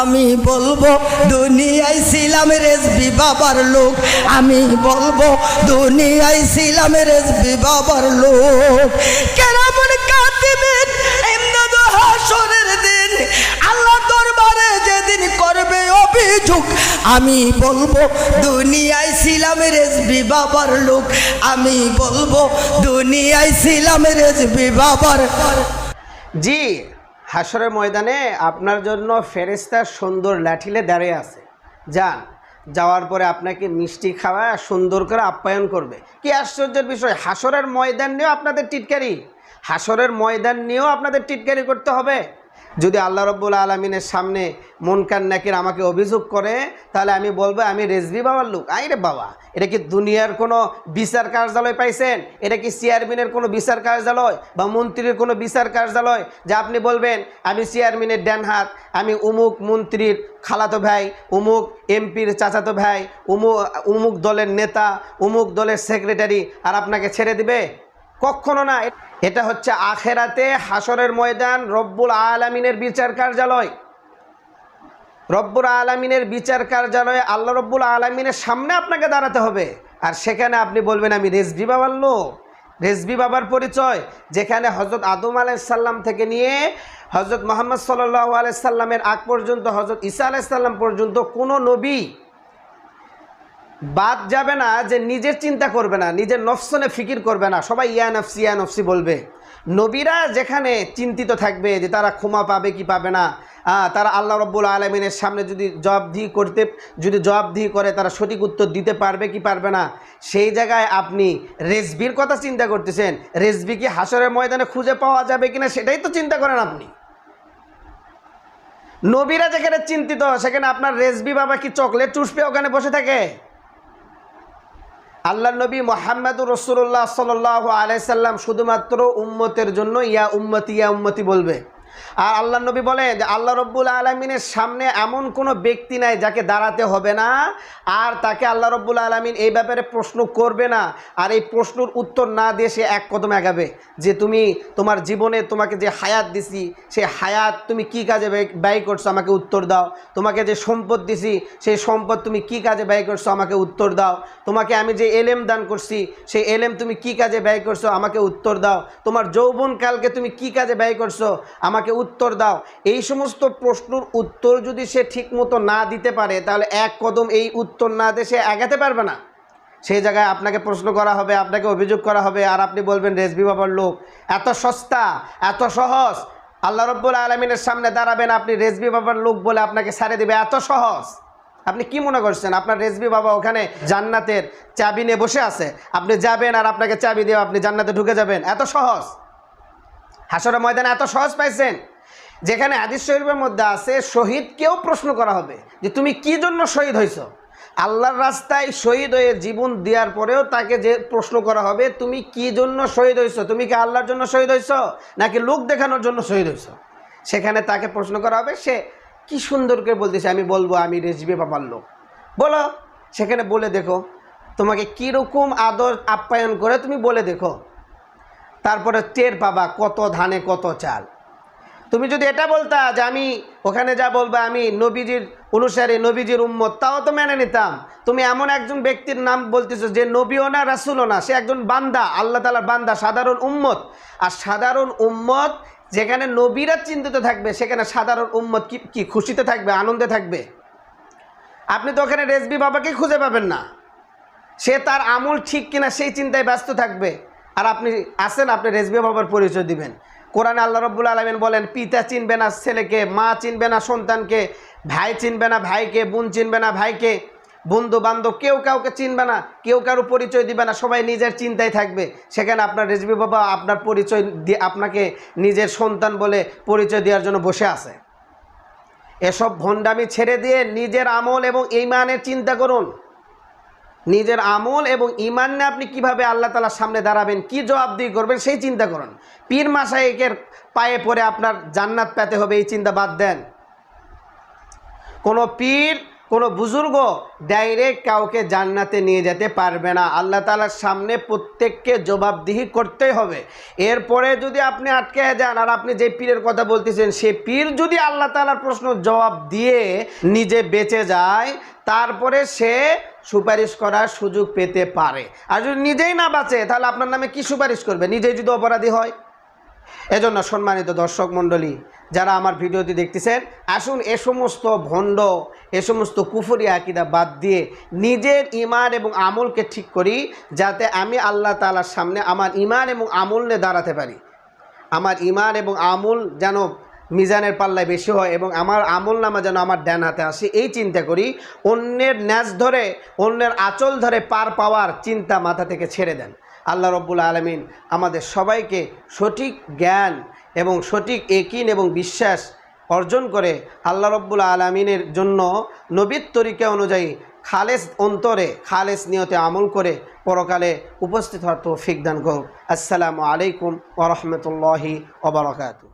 আমি বলব, দুনিয়ায় ছিলাম রেসবি বাবার লোক। আমি বলব, দুনিয়ায় ছিলাম রেসবি বাবার লোক। কেরামন কাতিবেন ইমদাদু হাসরের দিন আল্লাহ দরবারে যেদিন করবে অভিযোগ, আমি বলব, দুনিয়ায় ছিলাম রেসবি বাবার লোক। আমি বলব, দুনিয়ায় ছিলাম রেসবি বাবার জি। হাসরের ময়দানে আপনার জন্য ফেরেস্তার সুন্দর লাঠিলে দাঁড়িয়ে আছে। যান, যাওয়ার পরে আপনাকে মিষ্টি খাওয়া সুন্দর করে আপ্যায়ন করবে। কি আশ্চর্যের বিষয় হাসরের ময়দান নিয়েও আপনাদের টিটকারি। হাসরের ময়দান নিয়েও আপনাদের টিটকারি করতে হবে। যদি আল্লাহ রব্বুল আলমিনের সামনে মনকান নাকির আমাকে অভিযোগ করে, তাহলে আমি বলব, আমি রেজবি বাবার লোক। আই রে বাবা, এটা কি দুনিয়ার কোনো বিচার কার্যালয় পাইছেন? এটা কি চেয়ারম্যানের কোনো বিচার কার্যালয় বা মন্ত্রীর কোনো বিচার কার্যালয়? যা আপনি বলবেন, আমি চেয়ারম্যানের ড্যান হাত, আমি উমুক মন্ত্রীর খালাতো ভাই, উমুক এমপির চাচাতো ভাই উমুক উমুক দলের নেতা, উমুক দলের সেক্রেটারি, আর আপনাকে ছেড়ে দিবে? কখনো না। এটা হচ্ছে আখেরাতে হাসরের ময়দান রব্বুল আলমিনের বিচার কার্যালয়। রব্বুল আলমিনের বিচার কার্যালয়ে আল্লাহ রব্বুল আলমিনের সামনে আপনাকে দাঁড়াতে হবে। আর সেখানে আপনি বলবেন, আমি রেজবি বাবার লোক। রেজবি বাবার পরিচয়, যেখানে হজরত আদম আলাইসাল্লাম থেকে নিয়ে হজরত মোহাম্মদ সাল্লাহ আলাইসাল্লামের আগ পর্যন্ত হজরত ঈসা আলাইসাল্লাম পর্যন্ত কোনো নবী বাদ যাবে না যে নিজের চিন্তা করবে না, নিজের নফসনে ফিকির করবে না। সবাই ইয়া নফসি ইয়া নফসি বলবে। নবীরা যেখানে চিন্তিত থাকবে যে তারা ক্ষমা পাবে কি পাবে না তারা আল্লাহ রব্বুল আলমিনের সামনে যদি জবাবদিহি করতে, যদি জবাবদিহি করে, তারা সঠিক উত্তর দিতে পারবে কি পারবে না? সেই জায়গায় আপনি রেসবির কথা চিন্তা করতেছেন, রেসবি কি হাসরের ময়দানে খুঁজে পাওয়া যাবে কিনা সেটাই তো চিন্তা করেন আপনি। নবীরা যেখানে চিন্তিত, সেখানে আপনার রেসবি বাবা কি চকলেট চুষবে ওখানে বসে থাকে? আল্লাহ নবী মোহাম্মদুর রসুল্লাহ সাল আলাইসাল্লাম শুধুমাত্র উম্মতের জন্য ইয়া উম্মতি ইয়া উম্মতি বলবে। আর আল্লাহ নবী বলে যে আল্লাহ রব্বুল আলমিনের সামনে এমন কোনো ব্যক্তি নাই যাকে দাঁড়াতে হবে না। আর তাকে আল্লাহ রব্বুল আলমিন এই ব্যাপারে প্রশ্ন করবে না। আর এই প্রশ্নর উত্তর না দিয়ে সে এক কদম এগাবে। যে তুমি তোমার জীবনে তোমাকে যে হায়াত দিছি, সে হায়াত তুমি কি কাজে ব্যয়- ব্যয় করছ আমাকে উত্তর দাও। তোমাকে যে সম্পদ দিছি, সেই সম্পদ তুমি কি কাজে ব্যয় করছ আমাকে উত্তর দাও। তোমাকে আমি যে এলেম দান করছি, সেই এলেম তুমি কি কাজে ব্যয় করছ আমাকে উত্তর দাও। তোমার যৌবনকালকে তুমি কি কাজে ব্যয় করছ আমাকে উত্তর দাও। এই সমস্ত প্রশ্নর উত্তর যদি সে ঠিকমতো না দিতে পারে, তাহলে এক কদম এই উত্তর না দিয়ে সে আগাতে পারবে না। সেই জায়গায় আপনাকে প্রশ্ন করা হবে, আপনাকে অভিযোগ করা হবে, আর আপনি বলবেন রেজবি বাবার লোক, এত সস্তা, এত সহজ, আল্লাহ রব্বুল আলমিনের সামনে দাঁড়াবেন, আপনি রেজবি বাবার লোক বলে আপনাকে ছাড়ে দেবে, এত সহজ। আপনি কি মনে করছেন? আপনার রেজবি বাবা ওখানে জান্নাতের চাবি নিয়ে বসে আছে। আপনি যাবেন আর আপনাকে চাবি দিয়ে আপনি জান্নাতে ঢুকে যাবেন। এত সহজ। হাসরের ময়দানে এত সহজ পাইছেন। যেখানে হাদিস শরীফের মধ্যে আছে, শহীদকেও প্রশ্ন করা হবে যে তুমি কি জন্য শহীদ হয়েছ? আল্লাহর রাস্তায় শহীদ হয়ে জীবন দেওয়ার পরেও তাকে যে প্রশ্ন করা হবে, তুমি কি জন্য শহীদ হয়েছ? তুমি কি আল্লাহর জন্য শহীদ হয়েছ? নাকি লোক দেখানোর জন্য শহীদ হয়েছ? সেখানে তাকে প্রশ্ন করা হবে, সে কি সুন্দর করে বলতেছে, আমি বলব, আমি রেজবে বাবার লোক। বলো, সেখানে বলে দেখো, তোমাকে কীরকম আদর আপ্যায়ন করে তুমি বলে দেখো। তারপরে টের পাবা কত ধানে কত চাল। তুমি যদি এটা বলতা যে আমি ওখানে যা বলবা, আমি নবীজির অনুসারে, নবীজির উম্মত, তাও তো মেনে নিতাম। তুমি এমন একজন ব্যক্তির নাম বলতেছো যে নবীও না, রাসুলও না, সে একজন বান্দা, আল্লাহ তালার বান্দা, সাধারণ উম্মত। আর সাধারণ উম্মত যেখানে নবীরা চিন্তিত থাকবে, সেখানে সাধারণ উম্মত কি কি, খুশিতে থাকবে, আনন্দে থাকবে? আপনি তো ওখানে রেজবি বাবাকে খুঁজে পাবেন না। সে তার আমল ঠিক কিনা সেই চিন্তায় ব্যস্ত থাকবে। আর আপনি আসেন আপনি রেজবি বাবার পরিচয় দিবেন। কোরআনে আল্লাহ রব্বুল আলমিন বলেন, পিতা চিনবে না ছেলেকে, মা চিনবে না সন্তানকে, ভাই চিনবে না ভাইকে, বোন চিনবে না ভাইকে বন্ধু বান্ধব কেউ কাউকে চিনবে না, কেউ কারও পরিচয় দিবে না, সবাই নিজের চিন্তায় থাকবে। সেখানে আপনার রেজবি বাবা আপনার পরিচয় দিয়ে, আপনাকে নিজের সন্তান বলে পরিচয় দেওয়ার জন্য বসে আছে। এসব ভণ্ডামি ছেড়ে দিয়ে নিজের আমল এবং ইমানের চিন্তা করুন। নিজের আমল এবং ইমান নিয়ে আপনি কীভাবে আল্লাহ তালার সামনে দাঁড়াবেন, কি জবাবদিহি করবেন সেই চিন্তা করুন। পীর মাসাইকের পায়ে পড়ে আপনার জান্নাত পেতে হবে, এই চিন্তা বাদ দেন। কোনো পীর কোনো বুজুর্গ ডাইরেক্ট কাউকে জান্নাতে নিয়ে যেতে পারবে না। আল্লাহ তালার সামনে প্রত্যেককে জবাবদিহি করতেই হবে। এরপরে যদি আপনি আটকে যান, আর আপনি যে পীরের কথা বলতেছেন, সে পীর যদি আল্লাহ তালার প্রশ্ন জবাব দিয়ে নিজে বেঁচে যায়, তারপরে সে সুপারিশ করার সুযোগ পেতে পারে। আর যদি নিজেই না বাঁচে, তাহলে আপনার নামে কি সুপারিশ করবে? নিজেই যদি অপরাধী হয়। এজন্য সম্মানিত দর্শক মণ্ডলী, যারা আমার ভিডিওটি দেখতেছেন, আসুন এ সমস্ত ভণ্ড এ সমস্ত কুফরি আকিদা বাদ দিয়ে নিজের ইমান এবং আমলকে ঠিক করি, যাতে আমি আল্লাহ তালার সামনে আমার ইমান এবং আমল নিয়ে দাঁড়াতে পারি। আমার ইমান এবং আমল যেন মিজানের পাল্লায় বেশি হয় এবং আমার আমল নামা যেন আমার ড্যান হাতে আসে, এই চিন্তা করি। অন্যের ন্যাস ধরে, অন্যের আঁচল ধরে পার পাওয়ার চিন্তা মাথা থেকে ছেড়ে দেন। আল্লাহ রব্বুল আলমিন আমাদের সবাইকে সঠিক জ্ঞান এবং সঠিক একিন এবং বিশ্বাস অর্জন করে আল্লাহ রব্বুল আলমিনের জন্য নবীর তরিকা অনুযায়ী খালেস অন্তরে, খালেস নিয়তে আমল করে পরকালে উপস্থিত হওয়ার তৌফিক দান করুক আসসালামু আলাইকুম ওরহমতুল্লাহি ওবরাকাতু